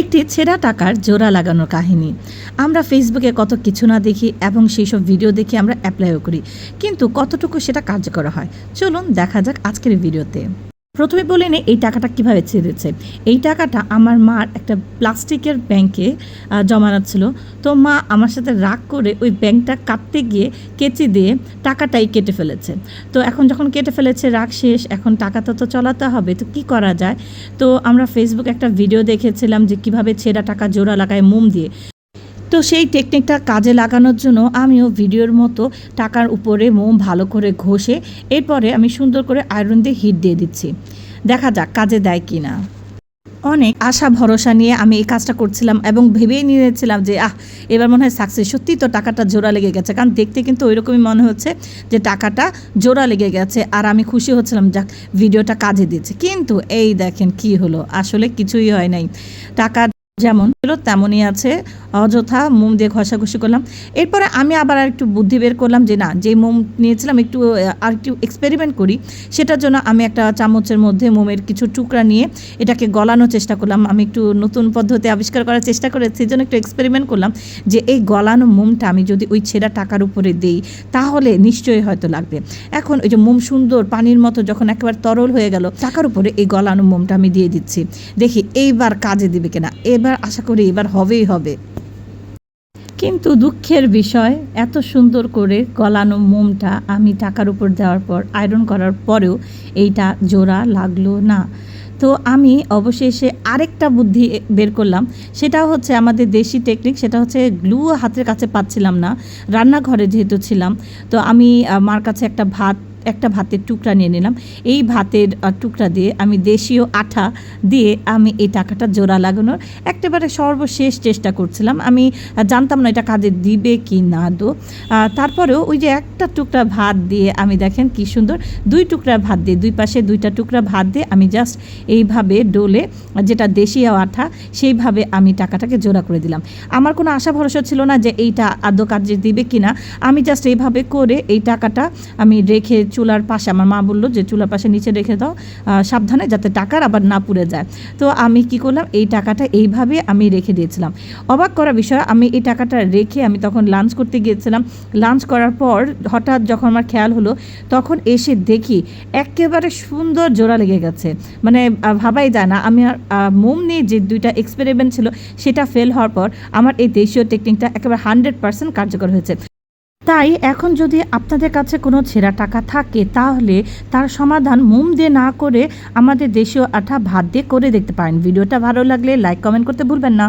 একটি ছেঁড়া টাকার জোড়া লাগানোর কাহিনী। আমরা ফেসবুকে কত কিছু না দেখি এবং সেই সব ভিডিও দেখে আমরা অ্যাপ্লাইও করি। কিন্তু কতটুকু সেটা কার্যকর হয়? চলুন দেখা যাক আজকের ভিডিওতে প্রথমে বলে নে, এই টাকাটা কীভাবে ছেড়েছে এই টাকাটা আমার মার একটা প্লাস্টিকের ব্যাংকে জমানো তো মা আমার সাথে রাগ করে ওই ব্যাংকটা কাটতে গিয়ে কেচি দিয়ে টাকাটাই কেটে ফেলেছে। তো এখন যখন কেটে ফেলেছে, রাগ শেষ, এখন টাকাটা তো চলাতে হবে, তো কি করা যায়? তো আমরা ফেসবুক একটা ভিডিও দেখেছিলাম যে কীভাবে ছেঁড়া টাকা জোড়া লাগায় মোম দিয়ে। তো সেই টেকনিকটা কাজে লাগানোর জন্য আমিও ভিডিওর মতো টাকার উপরে মোম ভালো করে ঘষে এরপরে আমি সুন্দর করে আয়রন দিয়ে হিট দিয়ে দিচ্ছি। দেখা যাক কাজে দেয় কি না অনেক আশা, ভরসা নিয়ে আমি এই কাজটা করছিলাম এবং ভেবেই নিয়েছিলাম যে, আহ, এবার মনে হয় সাকসেস সত্যিই তো টাকাটা জোড়া লেগে গেছে, কারণ দেখতে কিন্তু ওইরকমই মনে হচ্ছে যে টাকাটা জোড়া লেগে গেছে। আর আমি খুশি হচ্ছিলাম, যাক, ভিডিওটা কাজে দিচ্ছে। কিন্তু এই দেখেন কি হলো, আসলে কিছুই হয় নাই। টাকা যেমন ছিল, তেমনই আছে। অযথা মোম দিয়ে ঘষাঘষি করলাম। এরপরে আমি আবার একটু বুদ্ধি বের করলাম যে না যে মোম নিয়েছিলাম একটু আর একটু এক্সপেরিমেন্ট করি, সেটার জন্য আমি একটা চামচের মধ্যে মোমের কিছু টুকরা নিয়ে এটাকে গলানোর চেষ্টা করলাম। আমি একটু নতুন পদ্ধতি আবিষ্কার করার চেষ্টা করেছি সেই জন্য একটু এক্সপেরিমেন্ট করলাম যে এই গলানো মোমটা আমি যদি ওই ছেঁড়া টাকার উপরে দেই, তাহলে নিশ্চয়ই হয়তো লাগবে। এখন ওই যে মোম সুন্দর পানির মতো যখন একেবারে তরল হয়ে গেল, টাকার উপরে এই গলানো মোমটা আমি দিয়ে দিচ্ছি। দেখি এইবার কাজে দিবে কিনা। এবার আশা করি এবার হবেই হবে। কিন্তু দুঃখের বিষয়, এত সুন্দর করে গলানো মোমটা আমি টাকার উপর দেওয়ার পর, আয়রন করার পরেও এইটা জোড়া লাগল না। তো আমি অবশেষে আরেকটা বুদ্ধি বের করলাম, সেটা হচ্ছে আমাদের দেশি টেকনিক সেটা হচ্ছে গ্লু হাতের কাছে পাচ্ছিলাম না, রান্নাঘরে যেহেতু ছিলাম, তো আমি আমার মার কাছে একটা ভাত একটা ভাতের টুকরা নিয়ে নিলাম। এই ভাতের টুকরা দিয়ে আমি দেশীয় আঠা দিয়ে আমি এই টাকাটা জোড়া লাগানোর একেবারে সর্বশেষ চেষ্টা করছিলাম। আমি জানতাম না এটা কাজে দিবে কি না দো। তারপরেও ওই যে একটা টুকরা ভাত দিয়ে আমি দেখেন কি সুন্দর, দুই টুকরা ভাত দিয়ে, দুই পাশে দুইটা টুকরা ভাত দিয়ে আমি জাস্ট এইভাবে ডোলে, যেটা দেশীয় আঠা, সেইভাবে আমি টাকাটাকে জোড়া করে দিলাম। আমার কোনো আশা ভরসা ছিল না যে এইটা আদৌ কাজে দিবে কি না আমি জাস্ট এইভাবে করে এই টাকাটা আমি রেখে চুলার পাশে, আমার মা বলল যে চুলার পাশে নিচে রেখে দাও সাবধানে যাতে টাকার আবার না পুড়ে যায়। তো আমি কি করলাম, এই টাকাটা এইভাবে আমি রেখে দিয়েছিলাম। অবাক করা বিষয়, আমি এই টাকাটা রেখে আমি তখন লাঞ্চ করতে গিয়েছিলাম। লাঞ্চ করার পর হঠাৎ যখন আমার খেয়াল হলো, তখন এসে দেখি একেবারে সুন্দর জোড়া লেগে গেছে। মানে ভাবাই যায় না। আমি মোম নিয়ে যে দুইটা এক্সপেরিমেন্ট ছিল, সেটা ফেল হওয়ার পর আমার এই দেশীয় টেকনিকটা একেবারে হান্ড্রেড পার্সেন্ট কার্যকর হয়েছে। তাই এখন যদি আপনাদের কাছে কোনো ছেঁড়া টাকা থাকে, তাহলে তার সমাধান মোম দিয়ে না করে আমাদের দেশীয় আঠা ভাত দিয়ে করে দেখতে পারেন। ভিডিওটা ভালো লাগলে লাইক কমেন্ট করতে ভুলবেন না।